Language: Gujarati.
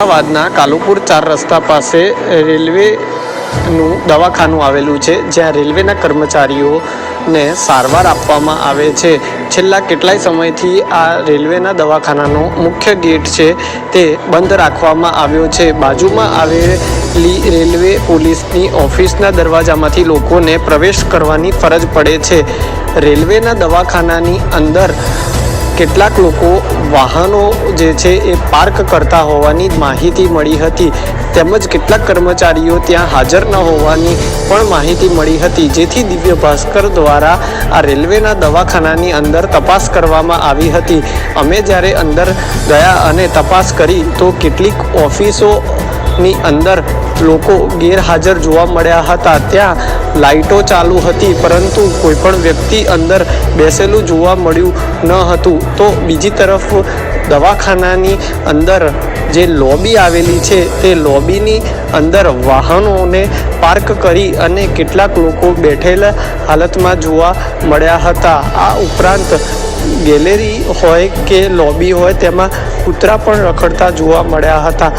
અમદાવાદના કાલુપુર ચાર રસ્તા પાસે રેલવેનું દવાખાનું આવેલું છે, જ્યાં રેલવેના કર્મચારીઓને સારવાર આપવામાં આવે છે. છેલ્લા કેટલાય સમયથી આ રેલવેના દવાખાનાનો મુખ્ય ગેટ છે, તે બંધ રાખવામાં આવ્યો છે. બાજુમાં આવેલી રેલવે પોલીસની ઓફિસના દરવાજામાંથી લોકોને પ્રવેશ કરવાની ફરજ પડે છે. રેલવેના દવાખાનાની અંદર કેટલાક લોકો વાહનો જે છે એ પાર્ક કરતા હોવાની માહિતી મળી હતી. તેમજ કેટલાક કર્મચારીઓ ત્યાં હાજર ન હોવાની પણ માહિતી મળી હતી. જેથી દિવ્ય ભાસ્કર દ્વારા આ રેલવેના દવાખાનાની અંદર તપાસ કરવામાં આવી હતી. અમે જ્યારે અંદર ગયા અને તપાસ કરી તો કેટલીક ઓફિસોની અંદર લોકો ગેરહાજર જોવા મળ્યા હતા. ત્યાં લાઇટો ચાલુ હતી, પરંતુ કોઈ પણ વ્યક્તિ અંદર બેસેલું જોવા મળ્યું ન હતું. તો બીજી તરફ દવાખાનાની અંદર જે લોબી આવેલી છે, તે લોબીની અંદર વાહનોને પાર્ક કરી અને કેટલાક લોકો બેઠેલા હાલતમાં જોવા મળ્યા હતા. આ ઉપરાંત ગેલેરી હોય કે લોબી હોય, તેમાં કૂતરા પણ રખડતા જોવા મળ્યા હતા.